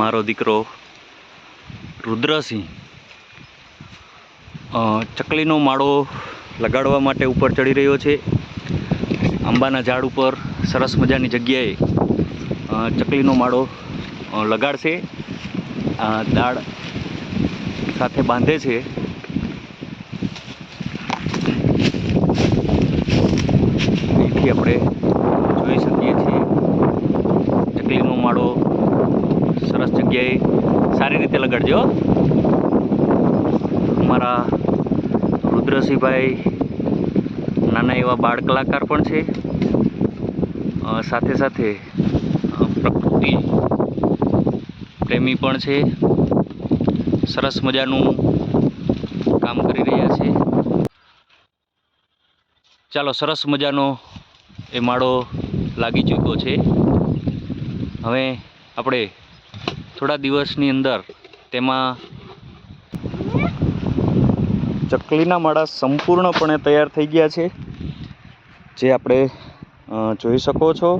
મારો દીકરો રુદ્રસિંહ ચકલીનો માળો લગાડવા માટે ઉપર ચડી રહ્યો છે. આંબાના ઝાડ ઉપર સરસ મજાની જગ્યાએ ચકલીનો માળો લગાડશે. દાળ સાથે બાંધે છે. અહીંથી આપણે જોઈ શકીએ છીએ ચકલીનો માળો સરસ જગ્યાએ સારી રીતે લગાડજો મારા રુદ્રસિંહભાઈ નાના એવા બાળ કલાકાર પણ છે. સાથે સાથે પ્રકૃતિ પ્રેમી પણ છે. સરસ મજાનું કામ કરી રહ્યા છે. ચાલો, સરસ મજાનો એ માળો લાગી ચૂક્યો છે. હવે આપણે થોડા દિવસની અંદર તેમાં ચકલીના માળા સંપૂર્ણપણે તૈયાર થઈ ગયા છે, જે આપણે જોઈ શકો છો.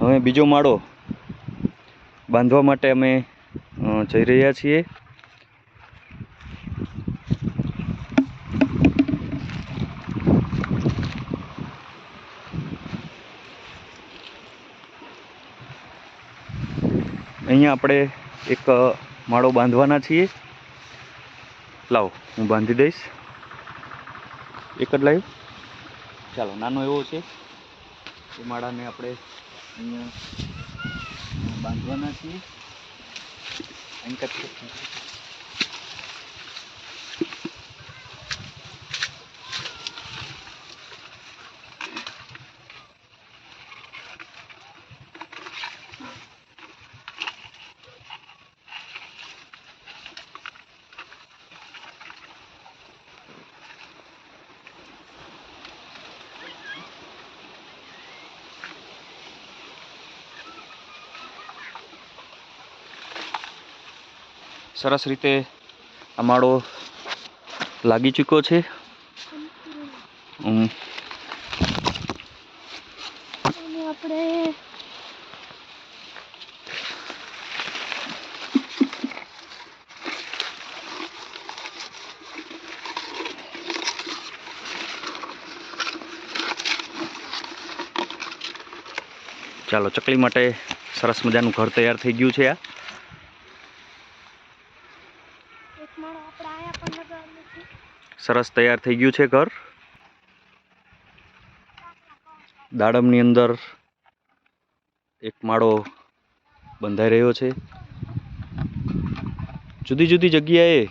હવે બીજો માળો બાંધવા માટે અમે જઈ રહ્યા છીએ. અહીંયા આપણે એક માળો બાંધવાના છીએ. લાવો, હું બાંધી દઈશ. એક જ લાઈવ. ચાલો, નાનો એવો છે. એ માળાને આપણે અહીંયા બાંધવાના છીએ. સરસ રીતે અમારો લાગી ચૂક્યો છે. આપણે ચાલો ચકલી માટે સરસ મજાનું ઘર તૈયાર થઈ ગયું છે આ એક માળો આપણે આયા પણ લગાવેલો છે સરસ તૈયાર થઈ ગયું છે ઘર. દાડમની અંદર એક માળો બંધાઈ રહ્યો છે. જુદી જુદી જગ્યાએ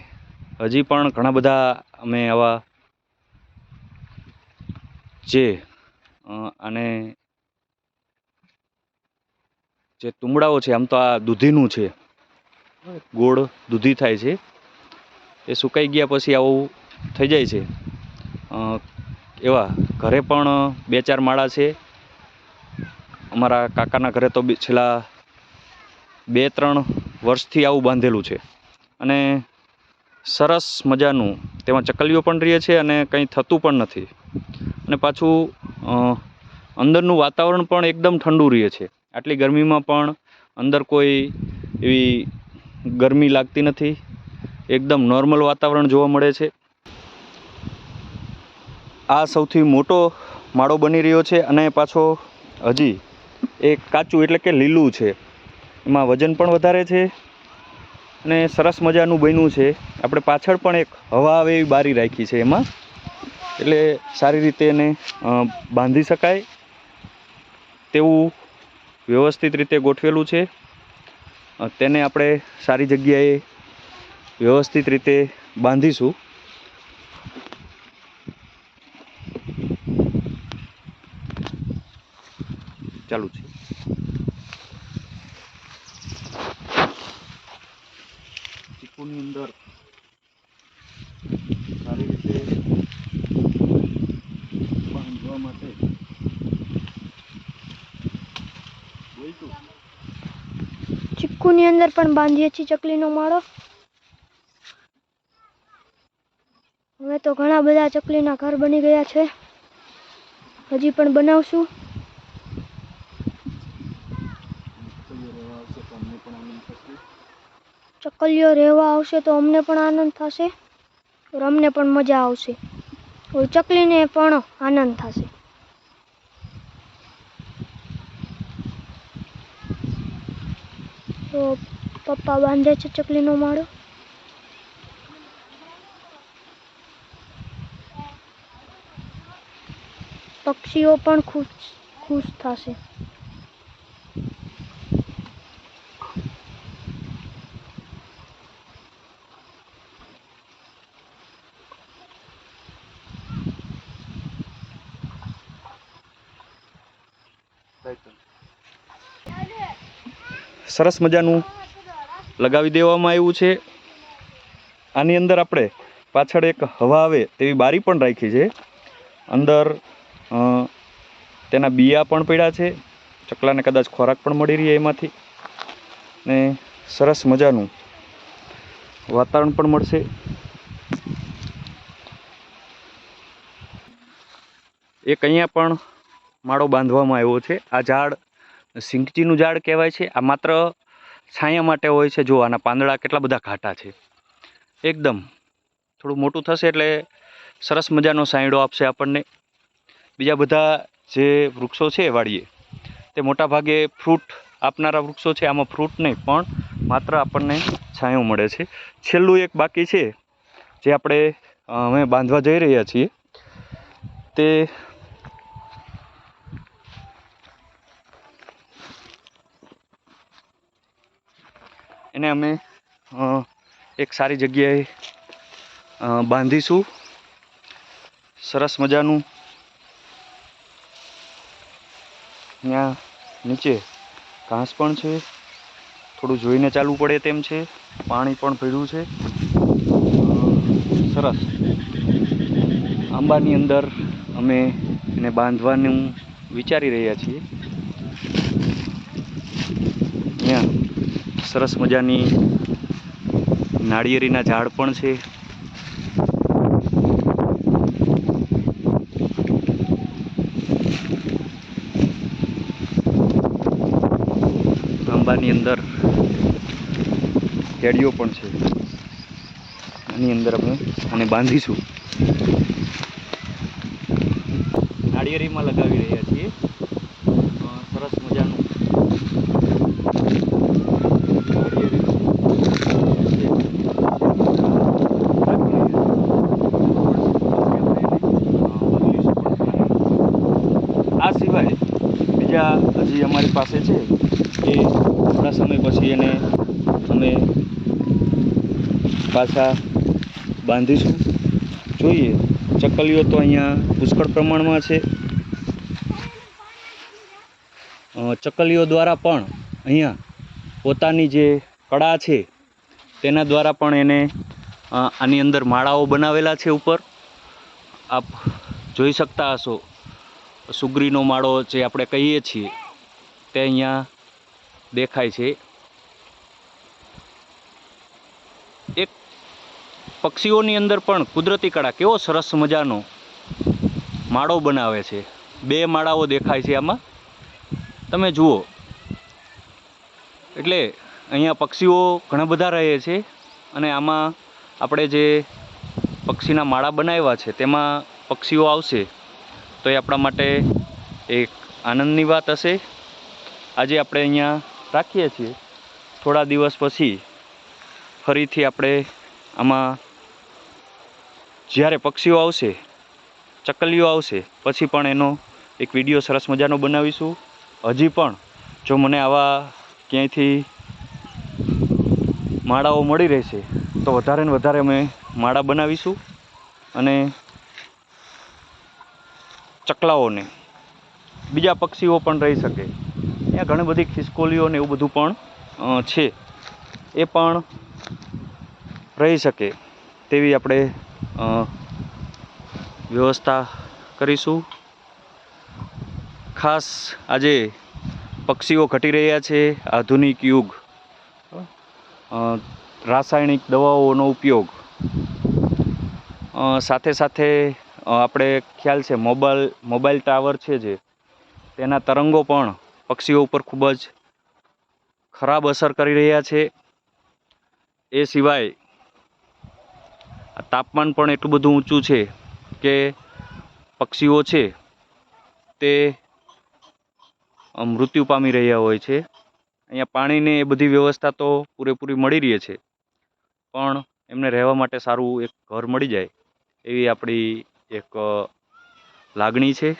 હજી પણ ઘણા બધા અમે આવા જે અને જે તુંબડાઓ છે, આમ તો આ દૂધીનું છે. ગોળ દૂધી થાય છે. એ સુકાઈ ગયા પછી આવું થઈ જાય છે. એવા ઘરે પણ બે ચાર માળા છે. અમારા કાકાના ઘરે તો છેલ્લા બે ત્રણ વર્ષથી આવું બાંધેલું છે. અને સરસ મજાનું તેમાં ચકલીઓ પણ રહે છે અને કંઈ થતું પણ નથી. અને પાછું અંદરનું વાતાવરણ પણ એકદમ ઠંડુ રહે છે. આટલી ગરમીમાં પણ અંદર કોઈ એવી ગરમી લાગતી નથી. એકદમ નોર્મલ વાતાવરણ જોવા મળે છે. આ સૌથી મોટો માળો બની રહ્યો છે અને પાછો હજી એ કાચું એટલે કે લીલું છે. એમાં વજન પણ વધારે છે અને સરસ મજાનું બન્યું છે. આપણે પાછળ પણ એક હવા આવે એવી બારી રાખી છે એમાં. એટલે સારી રીતે એને બાંધી શકાય તેવું વ્યવસ્થિત રીતે ગોઠવેલું છે. તેને આપણે સારી જગ્યાએ વ્યવસ્થિત રીતે બાંધીશું. ચાલુ છે. ચીકુની અંદર સારી રીતે બાંધવા માટે ચીકુની અંદર પણ બાંધીએ છીએ ચકલીનો માળો. હવે તો ઘણા બધા ચકલીના ઘર બની ગયા છે. હજી પણ બનાવશું. પણ આનંદ થશે? ચકલીઓ રહેવા આવશે તો અમને પણ આનંદ થશે? અમને પણ મજા આવશે. ચકલીને પણ આનંદ થશે. તો પપ્પા બાંધે છે ચકલીનો માળો? પક્ષીઓ પણ ખુશ ખુશ થશે. સરસ મજાનું લગાવી દેવામાં આવ્યું છે. આની અંદર આપણે પાછળ એક હવા આવે તેવી બારી પણ રાખી છે. અંદર તેના બિયા પણ પડ્યા છે. ચકલાને કદાચ ખોરાક પણ મળી રહી એમાંથી. ને સરસ મજાનું વાતાવરણ પણ મળશે. એક અહીંયા પણ માળો બાંધવામાં આવ્યો છે. આ ઝાડ સિંગચીનું ઝાડ કહેવાય છે. આ માત્ર છાંયા માટે હોય છે. જો આના પાંદડા કેટલા બધા ઘાટા છે. એકદમ થોડું મોટું થશે એટલે સરસ મજાનો સાંયડો આપશે આપણને. બીજા બધા જે વૃક્ષો છે વાડીએ, તે મોટા ભાગે ફ્રૂટ આપનારા વૃક્ષો છે. આમાં ફ્રૂટ નહીં, પણ માત્ર આપણને છાંયો મળે છે. છેલ્લું એક બાકી છે, જે આપણે અમે બાંધવા જઈ રહ્યા છીએ. તે એને અમે એક સારી જગ્યાએ બાંધીશું. સરસ મજાનું. ત્યાં નીચે ઘાસ પણ છે. થોડું જોઈને ચાલવું પડે તેમ છે. પાણી પણ ભર્યું છે. સરસ. આંબાની અંદર અમે એને બાંધવાનું વિચારી રહ્યા છીએ. ત્યાં સરસ મજાની નાળિયેરીના ઝાડ પણ છે. આંબાની અંદર કેડીઓ પણ છે. આની અંદર અમે આને બાંધીશું. નાળિયેરીમાં લગાવી રહ્યા છીએ. સરસ મજાનું આ સિવાય બીજા હજી અમારી પાસે છે એ થોડા સમય પછી એને અમે પાછા બાંધીશું. જોઈએ, ચકલીઓ તો અહીંયા પુષ્કળ પ્રમાણમાં છે. ચકલીઓ દ્વારા પણ અહીંયા પોતાની જે કળા છે, તેના દ્વારા પણ એને આની અંદર માળાઓ બનાવેલા છે ઉપર. આપ જોઈ શકતા હશો સુગરીનો માળો જે આપણે કહીએ છીએ, તે અહીંયા દેખાય છે. એક પક્ષીઓની અંદર પણ કુદરતી કળા, કેવો સરસ મજાનો માળો બનાવે છે. બે માળાઓ દેખાય છે આમાં. તમે જુઓ. એટલે અહીંયા પક્ષીઓ ઘણા બધા રહે છે અને આમાં આપણે જે પક્ષીના માળા બનાવ્યા છે, તેમાં પક્ષીઓ આવશે. તો એ આપણા માટે એક આનંદની વાત હશે. આજે આપણે અહીંયા રાખીએ છીએ. થોડા દિવસ પછી ફરીથી આપણે આમાં જ્યારે પક્ષીઓ આવશે, ચકલીઓ આવશે, પછી પણ એનો એક વીડિયો સરસ મજાનો બનાવીશું. હજી પણ જો મને આવા ક્યાંયથી માળાઓ મળી રહેશે, તો વધારે ને વધારે અમે માળા બનાવીશું. અને ચકલાઓને. બીજા પક્ષીઓ પણ રહી શકે. ત્યાં ઘણી બધી ખિસકોલીઓ ને એવું બધું પણ છે. એ પણ રહી શકે તેવી આપણે વ્યવસ્થા કરીશું. ખાસ આજે પક્ષીઓ ઘટી રહ્યા છે. આધુનિક યુગ. રાસાયણિક દવાઓનો ઉપયોગ. સાથે સાથે આપણે ખ્યાલ છે, મોબાઈલ મોબાઈલ ટાવર છે જે, તેના તરંગો પણ પક્ષીઓ ઉપર ખૂબ જ ખરાબ અસર કરી રહ્યા છે. એ સિવાય તાપમાન પણ એટલું બધું ઊંચું છે કે પક્ષીઓ છે તે મૃત્યુ પામી રહ્યા હોય છે. અહીંયા પાણીની એ બધી વ્યવસ્થા તો પૂરેપૂરી મળી રહી છે, પણ એમને રહેવા માટે સારું એક ઘર મળી જાય એવી આપણી એક લાગણી છે.